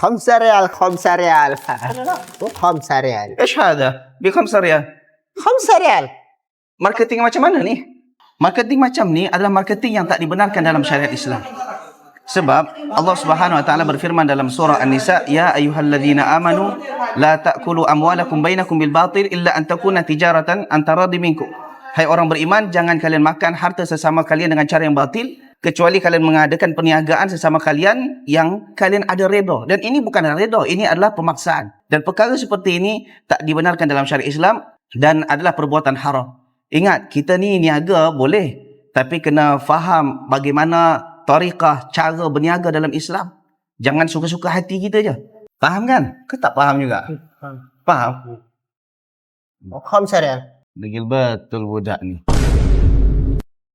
خمسة ريال خمسة ريال خمسة ريال ايش هذا بخمسة ريال خمسة ريال marketing macam mana ni marketing macam ni adalah marketing yang tak dibenarkan dalam syariat Islam sebab Allah Subhanahu wa taala berfirman dalam surah An-Nisa ya ayyuhalladzina amanu la ta'kulu amwalakum bainakum bil batil illa an takuna tijaratan antara minkum hai orang beriman jangan kalian makan harta sesama kalian dengan cara yang batil kecuali kalian mengadakan perniagaan sesama kalian yang kalian ada redha. Dan ini bukan redha ini adalah pemaksaan. Dan perkara seperti ini tak dibenarkan dalam syariat Islam dan adalah perbuatan haram. Ingat kita ni niaga boleh tapi kena faham bagaimana tarikah cara berniaga dalam Islam. Jangan suka-suka hati kita je. Faham kan? Kau tak faham juga? Hmm, faham. Faham? Faham saya Degil betul budak ni.